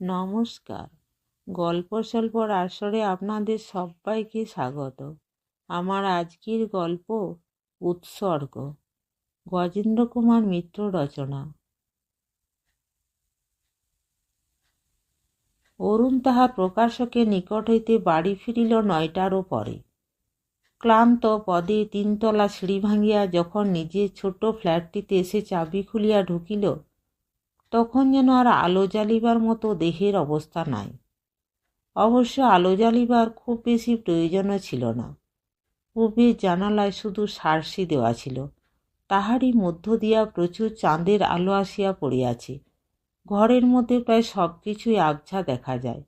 নমস্কার। গল্প স্বল্পর আসরে আপনাদের সবাইকে স্বাগত। আমার আজকের গল্প উৎসর্গ। গজেন্দ্র কুমার মিত্র রচনা। অরুণ তাহার প্রকাশকের নিকট হইতে বাড়ি ফিরিল নয়টারও পরে ক্লান্ত পদে তিনতলা সিঁড়ি ভাঙিয়া যখন নিজের ছোট ফ্ল্যাটটিতে এসে চাবি খুলিয়া ঢুকিল তখন যেন আর আলো জ্বালিবার মতো দেহের অবস্থা নাই। অবশ্য আলো জ্বালিবার খুব বেশি প্রয়োজনও ছিল না। পূর্বের জানালায় শুধু সারসি দেওয়া ছিল। তাহারই মধ্য দিয়া প্রচুর চাঁদের আলো আসিয়া পড়িয়াছে। ঘরের মধ্যে প্রায় সব কিছুই আবছা দেখা যায়।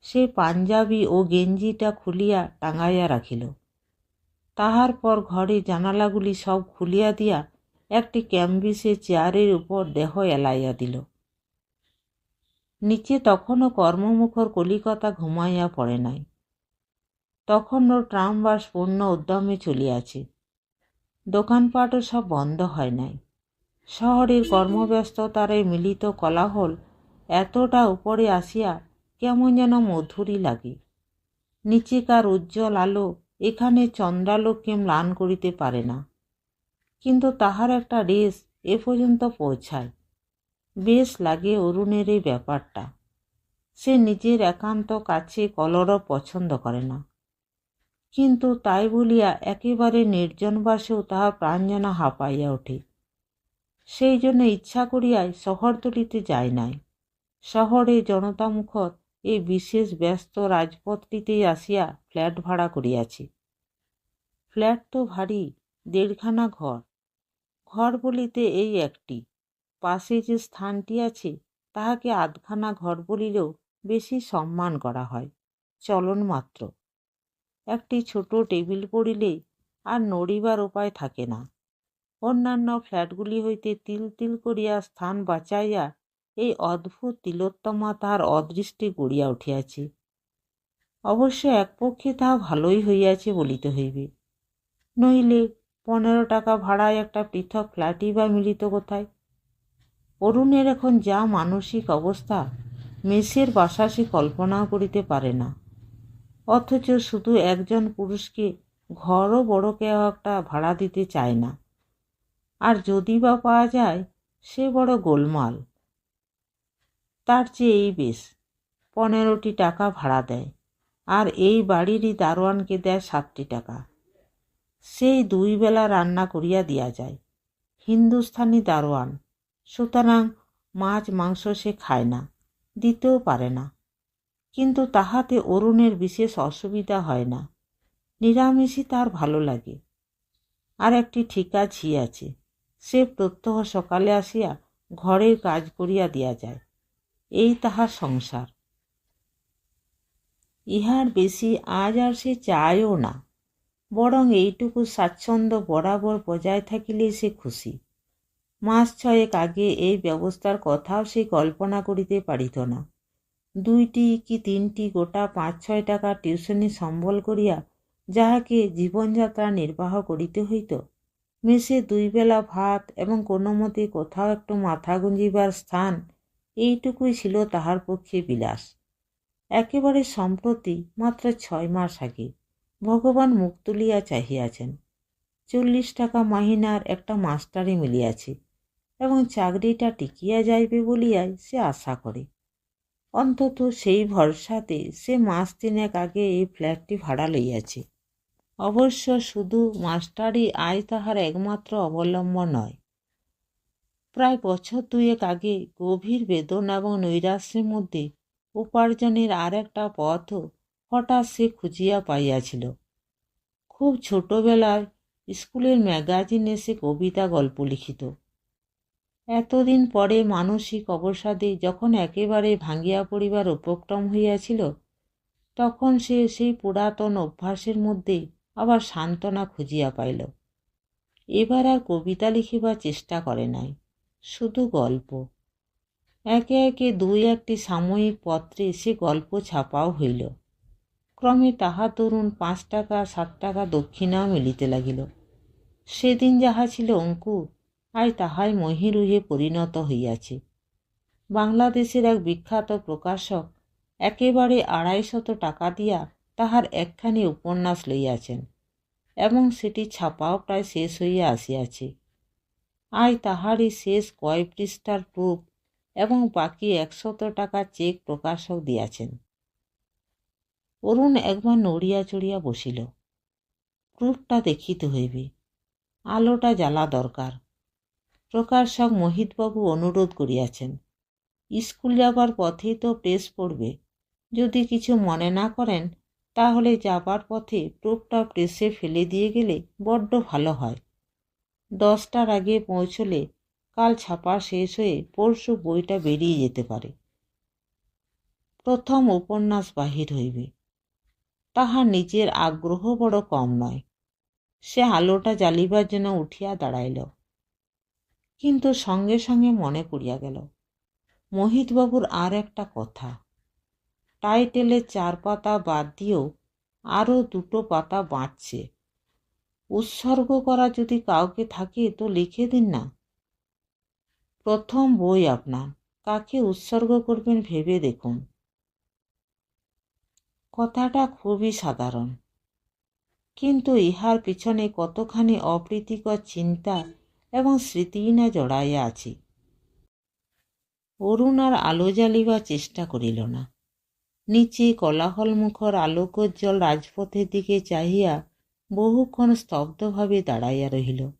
সে পাঞ্জাবি ও গেঞ্জিটা খুলিয়া টাঙাইয়া রাখিল। তাহার পর ঘরে জানালাগুলি সব খুলিয়া দিয়া একটি ক্যাম্বিসে চেয়ারের উপর দেহ এলাইয়া দিল। নিচে তখনও কর্মমুখর কলিকতা ঘুমাইয়া পড়ে নাই। তখনও ট্রামবাস পূর্ণ উদ্যমে চলিয়াছে। দোকানপাটও সব বন্ধ হয় নাই। শহরের কর্মব্যস্ততারে মিলিত কলাহল এতটা উপরে আসিয়া কেমন যেন মধুরই লাগে। নিচেকার উজ্জ্বল আলো এখানে চন্দ্রালোককে ম্লান করিতে পারে না। কিন্তু তাহার একটা রেস এ পর্যন্ত পৌঁছায়। বেশ লাগে অরুণের এই ব্যাপারটা। সে নিজের একান্ত কাছে কলরব পছন্দ করে না। কিন্তু তাই বলিয়া একেবারে নির্জনবাসেও তাহার প্রাণ যেন হাঁপাইয়া ওঠে। সেই জন্য ইচ্ছা করিয়াই শহরতলিতে যায় নাই। শহরে জনতামুখত এই বিশেষ ব্যস্ত রাজপথটিতেই আসিয়া ফ্ল্যাট ভাড়া করিয়াছে। ফ্ল্যাট তো ভারী, দেড়খানা ঘর। ঘর বলিতে এই একটি। পাশে যে স্থানটি আছে, তাহাকে আধখানা ঘর বলিলেও বেশি সম্মান করা হয়। চলন মাত্র। একটি ছোট টেবিল পড়িলে আর নড়িবার উপায় থাকে না। অন্যান্য ফ্ল্যাটগুলি হইতে তিল তিল করিয়া স্থান বাঁচাইয়া এই অদ্ভুত তিলোত্তমা তাহার অদৃষ্টি গড়িয়া উঠিয়াছে। অবশ্য এক পক্ষে তাহা ভালোই হইয়াছে বলিতে হইবে। নইলে পনেরো টাকা ভাড়ায় একটা পৃথক ফ্ল্যাটই বা মিলিত কোথায়? অরুণের এখন যা মানসিক অবস্থা, মেসের বাসা সে কল্পনাও করিতে পারে না। অথচ শুধু একজন পুরুষকে ঘরও বড় কেউ একটা ভাড়া দিতে চায় না। আর যদি বা পাওয়া যায়, সে বড় গোলমাল। তার চেয়ে এই বেশ, পনেরোটি টাকা ভাড়া দেয়, আর এই বাড়িরই দারোয়ানকে দেয় সাতটি টাকা। সেই দুই বেলা রান্না করিয়া দিয়া যায়। হিন্দুস্থানি দারোয়ান, সুতরাং মাছ মাংস সে খায় না, দিতেও পারে না। কিন্তু তাহাতে অরুণের বিশেষ অসুবিধা হয় না, নিরামিষই তার ভালো লাগে। আর একটি ঠিকা ঝি আছে, সে প্রত্যহ সকালে আসিয়া ঘরের কাজ করিয়া দিয়া যায়, এই তাহার সংসার। ইহার বেশি আজ আর সে চায়ও না। বরং এইটুকু স্বাচ্ছন্দ্য বরাবর বজায় থাকিলেই সে খুশি। মাস ছয়েক আগে এই ব্যবস্থার কথাও সে কল্পনা করিতে পারিত না। দুইটি কি তিনটি গোটা পাঁচ ছয় টাকা টিউশনি সম্বল করিয়া যাহাকে জীবনযাত্রা নির্বাহ করিতে হইত, মেসে দুই বেলা ভাত এবং কোনো মতে কোথাও একটু মাথা গুঞ্জিবার স্থান, এইটুকুই ছিল তাহার পক্ষে বিলাস। একেবারে সম্প্রতি মাত্র ছয় মাস আগে। ভগবান মুখ তুলিয়া চাহিয়াছেন। চল্লিশ টাকা মাহিনার একটা মাস্টারে মিলিয়াছে এবং চাকরিটা টিকিয়া যাইবে বলিয়াই সে আশা করে। অন্তত সেই ভরসাতে সে মাস তিনেক আগে এই ফ্ল্যাটটি ভাড়া লইয়াছে। অবশ্য শুধু মাস্টারই আয় তাহার একমাত্র অবলম্বন নয়। প্রায় বছর দুয়েক আগে গভীর বেদনা এবং নৈরাশ্যের মধ্যে উপার্জনের আর একটা পথও হঠাৎ সে খুঁজিয়া পাইয়াছিল। খুব ছোটবেলায় স্কুলের ম্যাগাজিনে সে কবিতা গল্প লিখিত। এতদিন পরে মানসিক অবসাদে যখন একেবারে ভাঙ্গিয়া পড়িবার উপক্রম হইয়াছিল, তখন সে সেই পুরাতন অভ্যাসের মধ্যে আবার সান্ত্বনা খুঁজিয়া পাইল। এবার আর কবিতা লিখিবার চেষ্টা করে নাই, শুধু গল্প। একে একে দুই একটি সাময়িক পত্রে সে গল্প ছাপাও হইল। ক্রমে তাহা তরুণ পাঁচ টাকা, সাত টাকা দক্ষিণাও মিলিতে লাগিল। সেদিন যাহা ছিল অঙ্কুর, আজ তাহাই মহিরুহে পরিণত হইয়াছে। বাংলাদেশের এক বিখ্যাত প্রকাশক একেবারে আড়াইশত টাকা দিয়া তাহার একখানি উপন্যাস লইয়াছেন, এবং সেটি ছাপাও প্রায় শেষ হইয়া আসিয়াছে। আজ তাহারই শেষ কয় পৃষ্ঠার প্রুফ এবং বাকি একশত টাকা চেক প্রকাশক দিয়াছেন। অরুণ একবার নড়িয়া চড়িয়া বসিল। প্রুফটা দেখিতে হইবে, আলোটা জ্বালা দরকার। প্রকাশক মোহিতবাবু অনুরোধ করিয়াছেন, স্কুল যাবার পথেই তো প্রেস পড়বে, যদি কিছু মনে না করেন, তাহলে যাবার পথে প্রুফটা প্রেসে ফেলে দিয়ে গেলে বড্ড ভালো হয়। দশটার আগে পৌঁছলে কাল ছাপা শেষ হয়ে পরশু বইটা বেরিয়ে যেতে পারে। প্রথম উপন্যাস বাহির হইবে। তাহার নিজের আগ্রহ বড় কম নয়। সে আলোটা জ্বালিবার জন্য উঠিয়া দাঁড়াইল। কিন্তু সঙ্গে সঙ্গে মনে পড়িয়া গেল, মোহিতবাবুর আর একটা কথা। টাইটেলে চার পাতা বাদ দিয়েও আরও দুটো পাতা বাঁচছে। উৎসর্গ করা যদি কাউকে থাকে তো লিখে দিন না। প্রথম বই আপনার, কাকে উৎসর্গ করবেন ভেবে দেখুন। কথাটা খুবই সাধারণ। কিন্তু ইহার পিছনে কতখানি অপ্রীতিকর চিন্তা এবং স্মৃতিই না জড়াইয়া আছে। অরুণ আর আলো জ্বালিবার চেষ্টা করিল না। নিচে কলাহলমুখর আলোকোজ্জ্বল রাজপথের দিকে চাহিয়া বহুক্ষণ স্তব্ধভাবে দাঁড়াইয়া রহিল।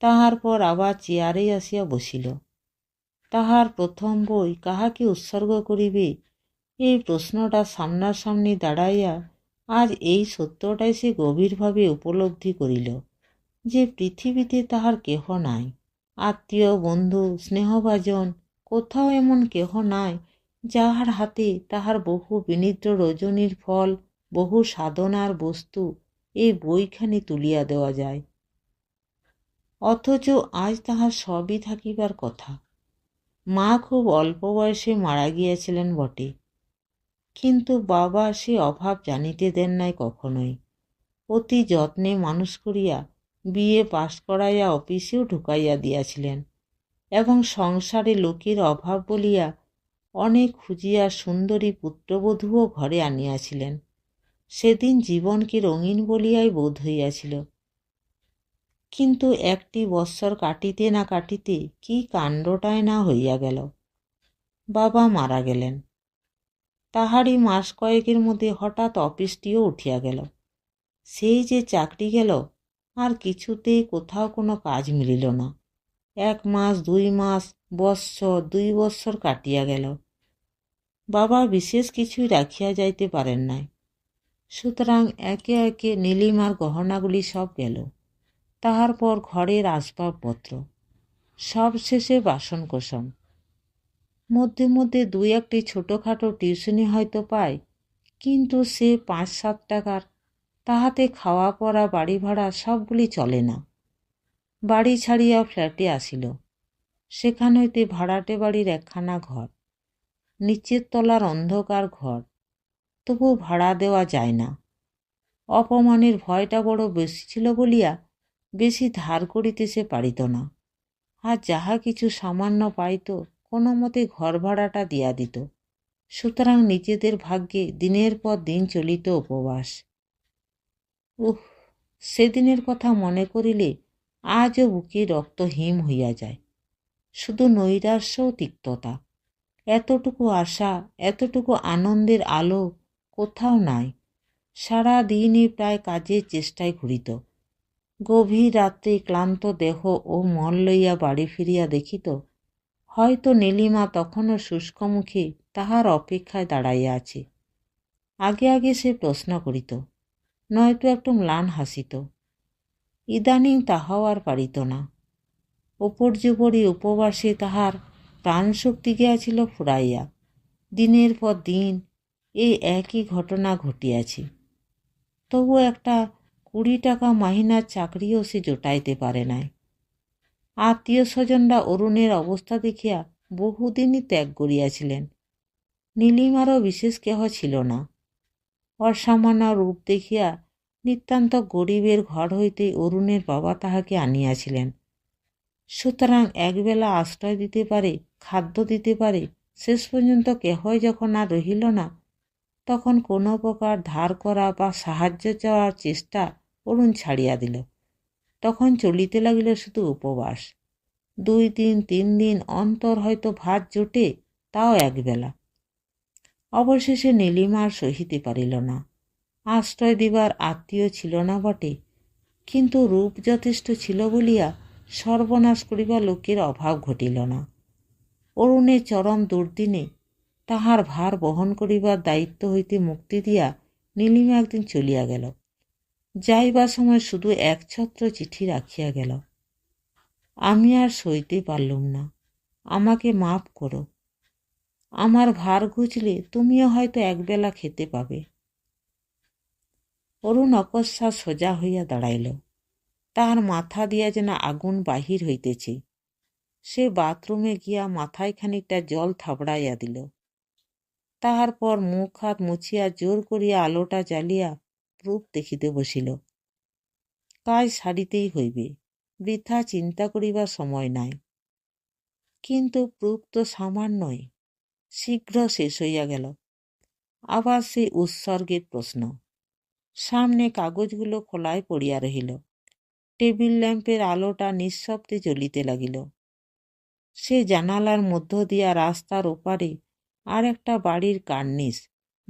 তাহার পর আবার চেয়ারে আসিয়া বসিল। তাহার প্রথম বই কাহাকে উৎসর্গ করিবে এই প্রশ্নটা সামনাসামনি দাঁড়াইয়া আজ এই সত্যটাই সে গভীরভাবে উপলব্ধি করিল, যে পৃথিবীতে তাহার কেহ নাই। আত্মীয়, বন্ধু, স্নেহভাজন, কোথাও এমন কেহ নাই যাহার হাতে তাহার বহু বিনিদ্র রজনীর ফল, বহু সাধনার বস্তু এই বইখানি তুলিয়া দেওয়া যায়। অথচ আজ তাহার সবই থাকিবার কথা। মা খুব অল্প বয়সে মারা গিয়াছিলেন বটে। কিন্তু বাবা সে অভাব জানিতে দেন নাই কখনোই। অতি যত্নে মানুষ করিয়া বিয়ে পাশ করাইয়া অফিসেও ঢুকাইয়া দিয়াছিলেন এবং সংসারে লোকের অভাব বলিয়া অনেক খুঁজিয়া সুন্দরী পুত্রবধূও ঘরে আনিয়াছিলেন। সেদিন জীবনকে রঙিন বলিয়াই বোধ হইয়াছিল। কিন্তু একটি বৎসর কাটিতে না কাটিতে কি কাণ্ডটায় না হইয়া গেল। বাবা মারা গেলেন। তাহারই মাস কয়েকের মধ্যে হঠাৎ অফিসটিও উঠিয়া গেল। সেই যে চাকরি গেল, আর কিছুতেই কোথাও কোনো কাজ মিলিল না। এক মাস, দুই মাস, বৎসর, দুই বৎসর কাটিয়া গেল। বাবা বিশেষ কিছুই রাখিয়া যাইতে পারেন নাই। সুতরাং একে একে নীলিমার গহনাগুলি সব গেল। তাহার পর ঘরের আসবাবপত্র। সব শেষে বাসনকোসন। মধ্যে মধ্যে দুই একটি ছোটোখাটো টিউশনি হয়তো পায়। কিন্তু সে পাঁচ সাত টাকার তাহাতে খাওয়া, পড়া, বাড়ি ভাড়া সবগুলি চলে না। বাড়ি ছাড়িয়া ফ্ল্যাটে আসিল। সেখান হইতে ভাড়াটে বাড়ির একখানা ঘর, নিচের তলার অন্ধকার ঘর। তবু ভাড়া দেওয়া যায় না। অপমানের ভয়টা বড় বেশি ছিল বলিয়া বেশি ধার করিতে সে পারিত না। আর যাহা কিছু সামান্য পাইত কোনো মতে ঘর ভাড়াটা দিয়া দিত। সুতরাং নিজেদের ভাগ্যে দিনের পর দিন চলিত উপবাস। উহ, সেদিনের কথা মনে করিলে আজও বুকে রক্ত হিম হইয়া যায়। শুধু নৈরাশ্য তিক্ততা। এতটুকু আশা, এতটুকু আনন্দের আলো কোথাও নাই। সারা দিনই প্রায় কাজের চেষ্টায় ঘুরিত। গভীর রাত্রে ক্লান্ত দেহ ও মন লইয়া বাড়ি ফিরিয়া দেখিত হয়তো নীলিমা তখনও শুষ্ক মুখে তাহার অপেক্ষায় দাঁড়াইয়া আছে। আগে আগে সে প্রশ্ন করিত, নয়তো একটু ম্লান হাসিত। ইদানিং তাহাও আর পারিত না। উপর্যুপরি উপবাসে তাহার প্রাণশক্তি গিয়াছিল ফুরাইয়া। দিনের পর দিন এই একই ঘটনা ঘটিয়াছে। তবু একটা কুড়ি টাকা মাহিনার চাকরিও সে জোটাইতে পারে নাই। আত্মীয় স্বজনরা অরুণের অবস্থা দেখিয়া বহুদিনই ত্যাগ করিয়াছিলেন। নীলিমারও বিশেষ কেহ ছিল না। অসামান্য রূপ দেখিয়া নিতান্ত গরিবের ঘর হইতে অরুণের বাবা তাহাকে আনিয়াছিলেন। সুতরাং একবেলা আশ্রয় দিতে পারে, খাদ্য দিতে পারে, শেষ পর্যন্ত কেহই যখন আর রহিল না, তখন কোনো প্রকার ধার করা বা সাহায্য চাওয়ার চেষ্টা অরুণ ছাড়িয়া দিল। তখন চলিতে লাগিল শুধু উপবাস। দুই দিন, তিন দিন অন্তর হয়তো ভাত জোটে, তাও একবেলা অবশেষে নীলিমার সহিতে পারিল না। আশ্রয় দিবার আত্মীয় ছিল না বটে, কিন্তু রূপ যথেষ্ট ছিল বলিয়া সর্বনাশ করিবার লোকের অভাব ঘটিল না। অরুণের চরম দুর্দিনে তাহার ভার বহন করিবার দায়িত্ব হইতে মুক্তি দিয়া নীলিমা একদিন চলিয়া গেল। যাইবার সময় শুধু একছত্র চিঠি রাখিয়া গেল। আমি আর সইতে পারলুম না। আমাকে মাফ করো। আমার ভার ঘুচলে তুমিও হয়তো একবেলা খেতে পাবে। অরুণ অকস্মাৎ সোজা হইয়া দাঁড়াইল। তাহার মাথা দিয়া যেন আগুন বাহির হইতেছে। সে বাথরুমে গিয়া মাথায় খানিকটা জল থাবড়াইয়া দিল। তাহার পর মুখ হাত মুছিয়া জোর করিয়া আলোটা জ্বালিয়া রূপ দেখিতে বসিল। কাজ সারিতেই হইবে, বৃথা চিন্তা করিবার সময় নাই। কিন্তু প্রুপ তো সামান্যই শীঘ্র শেষ হইয়া গেল। আবার সেই উৎসর্গের প্রশ্ন। সামনে কাগজগুলো খোলায় পড়িয়া রহিল। টেবিল ল্যাম্পের আলোটা নিঃশব্দে জ্বলিতে লাগিল। সে জানালার মধ্য দিয়া রাস্তার ওপারে আর একটা বাড়ির কার্নিস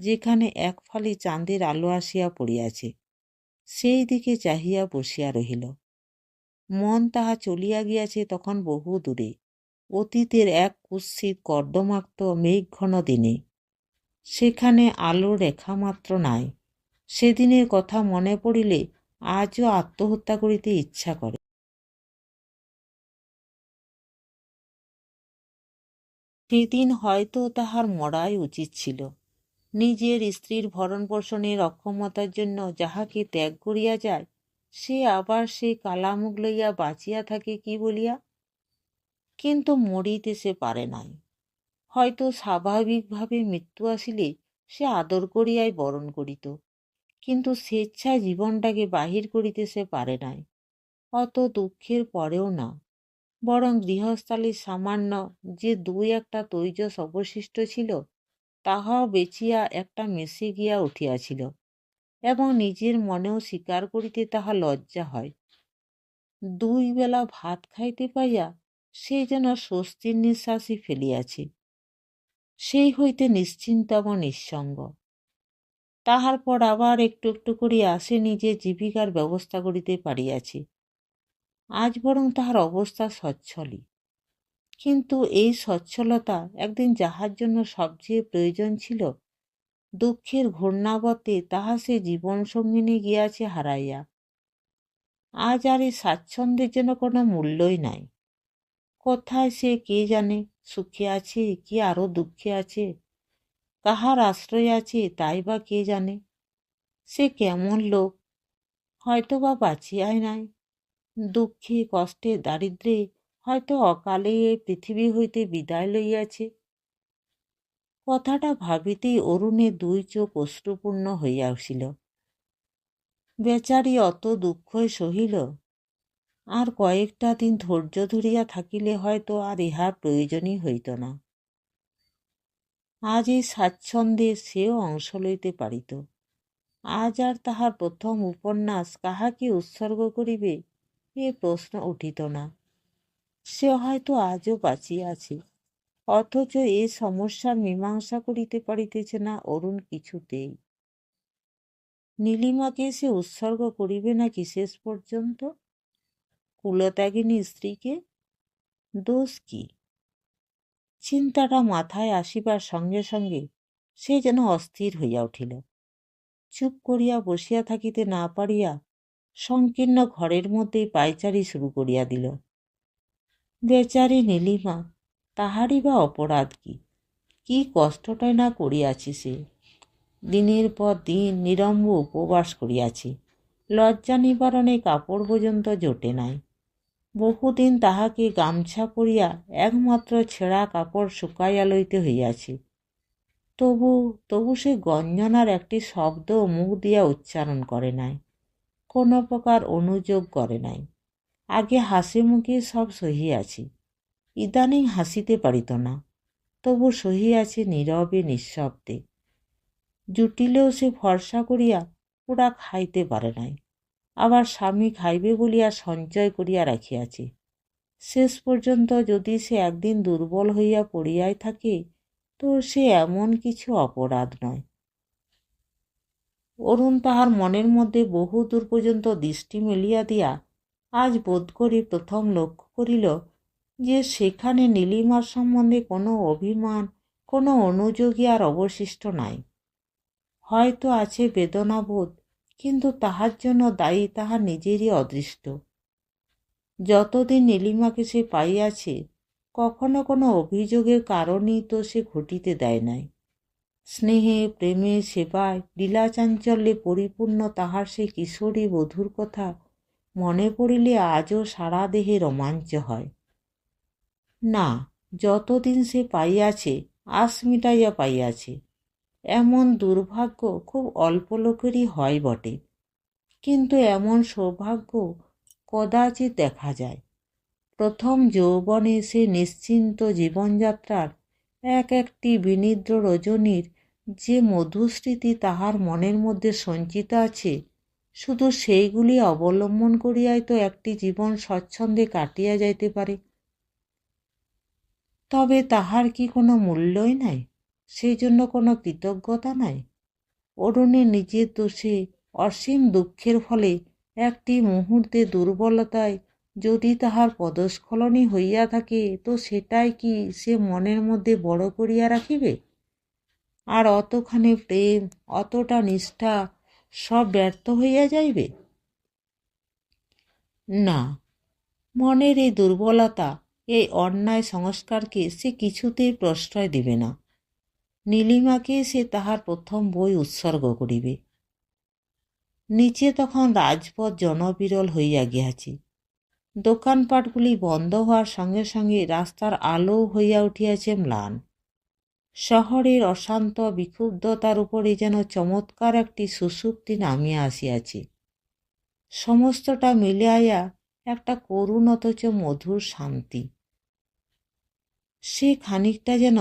যেখানে এক ফালি চাঁদের আলো আসিয়া পড়িয়াছে, সেই দিকে চাহিয়া বসিয়া রহিল। মন তাহা চলিয়া গিয়াছে তখন বহু দূরে, অতীতের এক কুৎসিত কর্দমাক্ত মেঘঘন দিনে। সেখানে আলো রেখা মাত্র নাই, সেদিনের কথা মনে পড়িলে আজও আত্মহত্যা করিতে ইচ্ছা করে। সেদিন হয়তো তাহার মরাই উচিত ছিল। নিজের স্ত্রীর ভরণ পোষণের অক্ষমতার জন্য যাহাকে ত্যাগ করিয়া যায়, সে আবার সে কালামুখ লইয়া বাঁচিয়া থাকে কি বলিয়া? কিন্তু মরিতে সে পারে নাই। হয়তো স্বাভাবিকভাবে মৃত্যু আসিলে সে আদর করিয়াই বরণ করিত, কিন্তু স্বেচ্ছায় জীবনটাকে বাহির করিতে সে পারে নাই। অত দুঃখের পরেও না, বরং গৃহস্থালীর সামান্য যে দুই একটা তৈজস অবশিষ্ট ছিল তাহাও বেচিয়া একটা মেসে গিয়া উঠিয়াছিল এবং নিজের মনেও স্বীকার করিতে তাহা লজ্জা হয়। দুই বেলা ভাত খাইতে পাইয়া সে যেন স্বস্তির নিঃশ্বাসই ফেলিয়াছে। সেই হইতে নিশ্চিন্ত এবং নিঃসঙ্গ। তাহার পর আবার একটু একটু করিয়া সে নিজে জীবিকার ব্যবস্থা করিতে পারিয়াছে। আজ বরং তাহার অবস্থা সচ্ছলই। কিন্তু এই সচ্ছলতা একদিন যাহার জন্য সবচেয়ে প্রয়োজন ছিল, দুঃখের ঘূর্ণাবতে তাহা সে জীবনসঙ্গিনী গিয়াছে হারাইয়া। আজ আর এই স্বাচ্ছন্দ্যের জন্য কোনো মূল্যই নাই। কোথায় সে কে জানে, সুখে আছে, কি আরও দুঃখে আছে, কাহার আশ্রয় আছে তাই বা কে জানে, সে কেমন লোক হয়তো বা বাঁচিয়াই নাই, দুঃখে, কষ্টে, দারিদ্রে হয়তো অকালে পৃথিবী হইতে বিদায় লইয়াছে। কথাটা ভাবিতেই অরুণের দুই চোখ অশ্রুপূর্ণ হইয়া উঠিল বেচারি অত দুঃখই সহিল। আর কয়েকটা দিন ধৈর্য ধরিয়া থাকিলে হয়তো আর ইহার প্রয়োজনই হইত না। আজ এই স্বাচ্ছন্দ্যে সেও অংশ লইতে পারিত। আজ আর তাহার প্রথম উপন্যাস কাহাকে উৎসর্গ করিবে এ প্রশ্ন উঠিত না। সে হয়তো আজও বাঁচিয়া আছে। অথচ এ সমস্যার মীমাংসা করিতে পারিতেছে না, অরুণ কিছুতেই। নীলিমাকে সে উৎসর্গ করিবে নাকি শেষ পর্যন্ত? কুলত্যাগিনী স্ত্রীকে? দোষ কি? চিন্তাটা মাথায় আসিবার সঙ্গে সঙ্গে সে যেন অস্থির হইয়া উঠিল। চুপ করিয়া বসিয়া থাকিতে না পারিয়া সংকীর্ণ ঘরের মধ্যেই পায়চারি শুরু করিয়া দিল। বেচারি নীলিমা, তাহারই বা অপরাধ কি? কি কষ্টটাই না করিয়াছি সে? দিনের পর দিন নিরম্ব উপবাস করিয়াছি। লজ্জা নিবারণে কাপড় পর্যন্ত জোটে নাই। বহুদিন তাহাকে গামছা পরিয়া একমাত্র ছেঁড়া কাপড় শুকাইয়া লইতে হইয়াছে। তবু তবু সে গঞ্জনার একটি শব্দ মুখ দিয়া উচ্চারণ করে নাই। কোনো প্রকার অনুযোগ করে নাই। আগে হাসি মুখে সব সহি আছি। ইদানিং হাসিতে পারিত না, তবু সহি আছে নীরবে, নিঃশব্দে। জুটিলেও সে ভরসা করিয়া ওরা খাইতে পারে নাই। আবার স্বামী খাইবে বলিয়া সঞ্চয় করিয়া রাখিয়াছে। শেষ পর্যন্ত যদি সে একদিন দুর্বল হইয়া পড়িয়াই থাকে, তো সে এমন কিছু অপরাধ নয়। অরুণ তাহার মনের মধ্যে বহু দূর পর্যন্ত দৃষ্টি মেলিয়া দিয়া আজ বোধ করি প্রথম লক্ষ্য করিল যে সেখানে নীলিমার সম্বন্ধে কোনো অভিমান, কোনো অনুযোগী আর অবশিষ্ট নাই। হয়তো আছে বেদনাবোধ, কিন্তু তাহার জন্য দায়ী তাহার নিজেরই অদৃষ্ট। যতদিন নীলিমাকে সে পাইয়াছে, কখনো কোনো অভিযোগের কারণেই তো সে ঘটিতে দেয় নাই। স্নেহে, প্রেমে, সেবায়, লীলাচাঞ্চল্যে পরিপূর্ণ তাহার সেই কিশোরী বধূর কথা মনে পড়িলে আজও সারা দেহে রোমাঞ্চ হয়। না, যতদিন সে পাইয়াছে, আশ মিটাইয়া পাইয়াছে। এমন দুর্ভাগ্য খুব অল্প লোকেরই হয় বটে। কিন্তু এমন সৌভাগ্য কদাচিৎ দেখা যায়। প্রথম যৌবনে সে নিশ্চিন্ত জীবনযাত্রার এক একটি বিনিদ্র রজনীর যে মধুস্মৃতি তাহার মনের মধ্যে সঞ্চিত আছে শুধু সেইগুলি অবলম্বন করিয়াই তো একটি জীবন স্বচ্ছন্দে কাটিয়া যাইতে পারে। তবে তাহার কি কোনো মূল্যই নাই? সেই জন্য কোনো কৃতজ্ঞতা নাই? অরুণের নিজের দোষে অসীম দুঃখের ফলে একটি মুহূর্তে দুর্বলতায় যদি তাহার পদস্খলনই হইয়া থাকে, তো সেটাই কি সে মনের মধ্যে বড় করিয়া রাখিবে? আর অতখানি প্রেম, অতটা নিষ্ঠা সব ব্যর্থ হইয়া যাইবে? না। মনের এই দুর্বলতা, এই অন্যায় সংস্কারকে সে কিছুতেই প্রশ্রয় দিবে না। নীলিমাকে সে তাহার প্রথম বই উৎসর্গ করিবে। নিচে তখন রাজপথ জনবিরল হইয়া গিয়াছে। দোকানপাটগুলি বন্ধ হওয়ার সঙ্গে সঙ্গে রাস্তার আলো হইয়া উঠিয়াছে ম্লান। শহরের অশান্ত বিক্ষুব্ধতার উপরে যেন চমৎকার একটি সুসুপ্তি নামিয়া আসিয়াছে। সমস্তটা মিলিয়াইয়া একটা করুণ অথচ মধুর শান্তি। সে খানিকটা যেন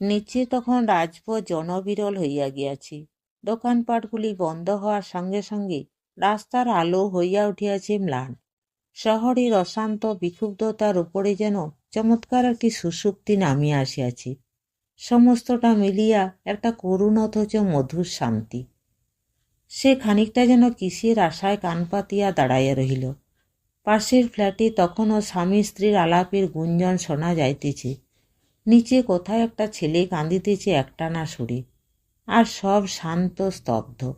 নিচে তখন রাজপথ জনবিরল হইয়া গিয়াছে। দোকানপাটগুলি বন্ধ হওয়ার সঙ্গে সঙ্গে রাস্তার আলো হইয়া উঠিয়াছে ম্লান। শহরের অশান্ত বিক্ষুব্ধতার উপরে যেন চমৎকার একটি সুসুপ্তি নামিয়া আসিয়াছে। সমস্তটা মিলিয়া একটা করুণ অথচ মধুর শান্তি। সে খানিকটা যেন কিসের আশায় কান পাতিয়া দাঁড়াইয়া রহিল। পাশের ফ্ল্যাটে তখনও স্বামী স্ত্রীর আলাপের গুঞ্জন শোনা যাইতেছে। নিচে কোথায় একটা ছেলে কাঁদিতেছে একটানা সুরে। আর সব শান্ত, স্তব্ধ।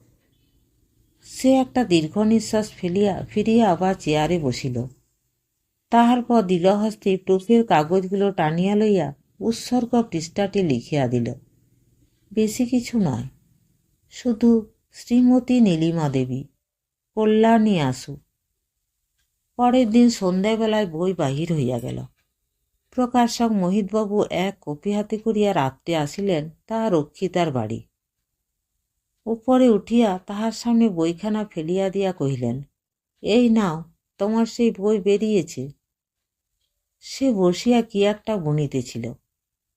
সে একটা দীর্ঘ নিঃশ্বাস ফেলিয়া, ফিরিয়া আবার চেয়ারে বসিল। তাহার পর দিলহস্তে প্রুফের কাগজগুলো টানিয়া লইয়া উৎসর্গ পৃষ্ঠাটি লিখিয়া দিল। বেশি কিছু নয়, শুধু শ্রীমতী নীলিমা দেবী, কল্যাণী আসু। পরের দিন সন্ধ্যাবেলায় বই বাহির হইয়া গেল। প্রকাশক মোহিতবাবু এক কপি হাতে করিয়া রাত্রে আসিলেন তাহার রক্ষিতার বাড়ি। উপরে উঠিয়া তাহার সামনে বইখানা ফেলিয়া দিয়া কহিলেন, এই নাও, তোমার সেই বই বেরিয়েছে। সে বসিয়া কি একটা বনিতেছিল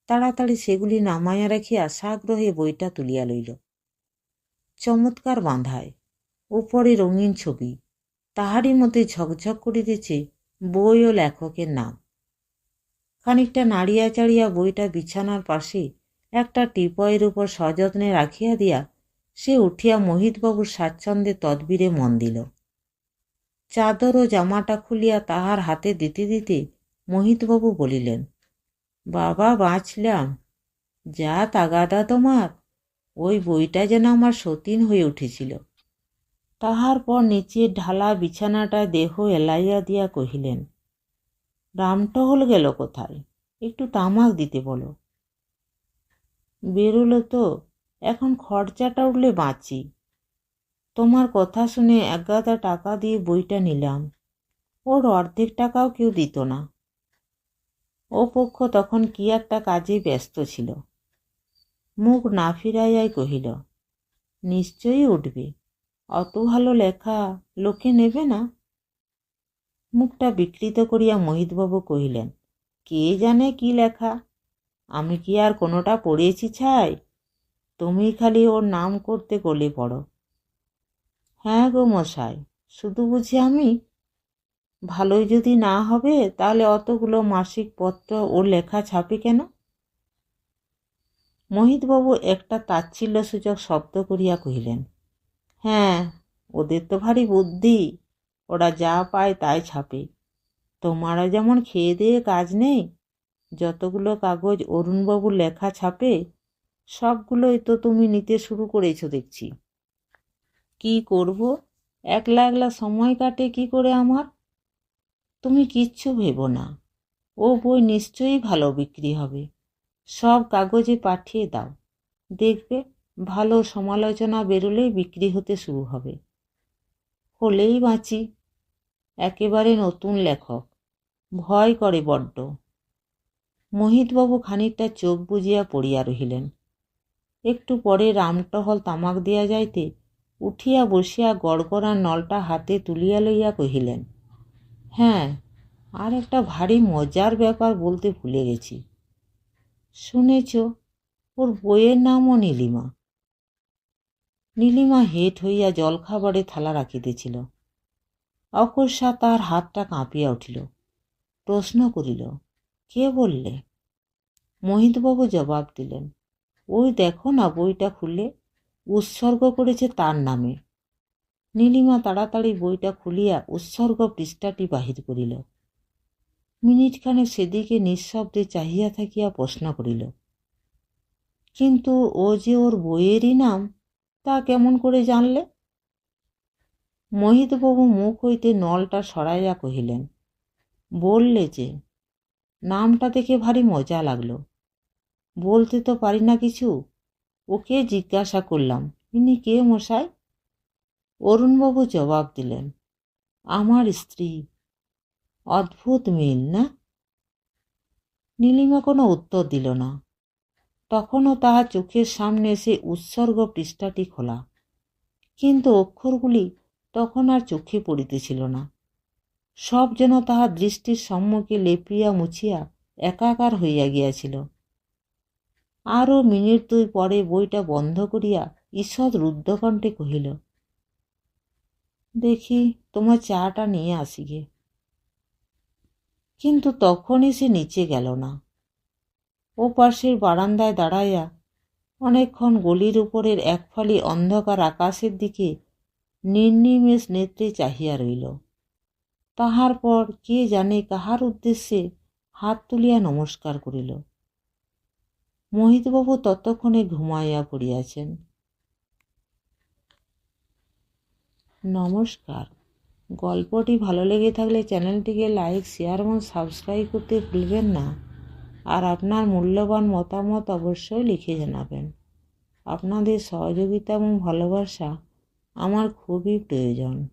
তাড়াতাড়ি সেগুলি নামাইয়া রাখিয়া সাগ্রহে বইটা তুলিয়া লইল। চমৎকার বাঁধায়, উপরে রঙিন ছবি, তাহারই মধ্যে ঝকঝক করিতেছে বই ও লেখকের নাম। খানিকটা নাড়িয়া চাড়িয়া বইটা বিছানার পাশে একটা টিপয়ের উপর সযত্নে রাখিয়া দিয়া সে উঠিয়া মোহিতবাবুর স্বাচ্ছন্দ্যে তদবিরে মন দিল। চাদর ও জামাটা খুলিয়া তাহার হাতে দিতে দিতে মোহিতবাবু বলিলেন, বাবা, বাঁচলাম। যা তাগাদা তোমার, ওই বইটা যেন আমার সতীন হয়ে উঠেছিল। তাহার পর নিচের ঢালা বিছানাটা দেহ এলাইয়া দিয়া কহিলেন, রামটহল গেল কোথায়? একটু তামাক দিতে বলো। বেরোলো তো, এখন খরচাটা উঠলে বাঁচি। তোমার কথা শুনে একগাদা টাকা দিয়ে বইটা নিলাম। ওর অর্ধেক টাকাও কেউ দিত না। ও পক্ষ তখন কি একটা কাজে ব্যস্ত ছিল। মুখ না ফিরাইয়াই কহিল, নিশ্চয়ই উঠবে। অত ভালো লেখা লোকে নেবে না? মুখটা বিকৃত করিয়া মোহিতবাবু কহিলেন, কে জানে কি লেখা? আমি কি আর কোনোটা পড়েছি ছাই? তুমি খালি ওর নাম করতে গলে পড়ো। হ্যাঁ গো মশাই, শুধু বুঝি আমি ভালোই যদি না হবে, তাহলে অতগুলো মাসিক পত্র ওর লেখা ছাপে কেন? মোহিতবাবু একটা তাচ্ছিল্যসূচক শব্দ করিয়া কহিলেন হ্যাঁ ওদের তো ভারী বুদ্ধি, ওরা যা পায় তাই ছাপে। তোমারও যেমন খেয়ে দিয়ে কাজ নেই, যতগুলো কাগজ অরুণবাবু লেখা ছাপে, সবগুলোই তো তুমি নিতে শুরু করেছ দেখছি। কি করব? একলা একলা সময় কাটে কি করে আমার? তুমি কিচ্ছু ভেবো না। ও বই নিশ্চয়ই ভালো বিক্রি হবে। সব কাগজে পাঠিয়ে দাও। দেখবে ভালো সমালোচনা বেরোলেই বিক্রি হতে শুরু হবে। হলেই বাঁচি। একেবারে নতুন লেখক। ভয় করে বড্ড। মোহিতবাবু খানিকটা চোখ বুজিয়া পড়িয়া রহিলেন। একটু পরে রামটহল তামাক দিয়া যাইতে উঠিয়া বসিয়া গড়গড়ার নলটা হাতে তুলিয়া লইয়া কহিলেন হ্যাঁ আর একটা ভারী মজার ব্যাপার বলতে ভুলে গেছি। শুনেছ, ওর বইয়ের নামও নীলিমা। নীলিমা হেট হইয়া জলখাবারে থালা রাখিতেছিল। অকস্মা তার হাতটা কাঁপিয়া উঠিল। প্রশ্ন করিল, কে বললে? মোহিতবাবু জবাব দিলেন, ওই দেখো না বইটা খুলে উৎসর্গ করেছে তার নামে। নীলিমা তাড়াতাড়ি বইটা খুলিয়া উৎসর্গ পৃষ্ঠাটি বাহির করিল। মিনিটখানে সেদিকে নিঃশব্দে চাহিয়া থাকিয়া প্রশ্ন করিল, কিন্তু ও যে ওর বইয়েরই নাম, তা কেমন করে জানলে? মোহিতবাবু মুখ হইতে নলটা সরাইয়া কহিলেন, বললে যে, নামটা দেখে ভারী মজা লাগল। বলতে তো পারি না কিছু। ওকে জিজ্ঞাসা করলাম, ইনি কে মশাই? অরুণবাবু জবাব দিলেন, আমার স্ত্রী। অদ্ভুত মিল, না? নীলিমা কোনো উত্তর দিল না। তখনও তাহার চোখের সামনে সে উৎসর্গ পৃষ্ঠাটি খোলা। কিন্তু অক্ষরগুলি তখন আর চোখে পড়িতেছিল না। সব যেন তাহার দৃষ্টির সম্মুখে লেপিয়া মুছিয়া একাকার হইয়া গিয়াছিল। আরও মিনিট দুই পরে বইটা বন্ধ করিয়া ঈষৎ রুদ্ধকণ্ঠে কহিল দেখি তোমার চাটা নিয়ে আসি গে। কিন্তু তখনই সে নিচে গেল না। ও পাশের বারান্দায় দাঁড়াইয়া অনেকক্ষণ গলির উপরের একফালি অন্ধকার আকাশের দিকে নির্নিমেষ নেত্রে চাহিয়া রইল। তাহার পর কে জানে কাহার উদ্দেশ্যে হাত তুলিয়া নমস্কার করিল। মোহিতবাবু ততক্ষণে ঘুমাইয়া পড়িয়াছেন। নমস্কার। গল্পটি ভালো লেগে থাকলে চ্যানেলটিকে লাইক, শেয়ার এবং সাবস্ক্রাইব করতে ভুলবেন না। আর আপনার মূল্যবান মতামত অবশ্যই লিখে জানাবেন। আপনাদের সহযোগিতা এবং ভালোবাসা আমার খুবই প্রয়োজন।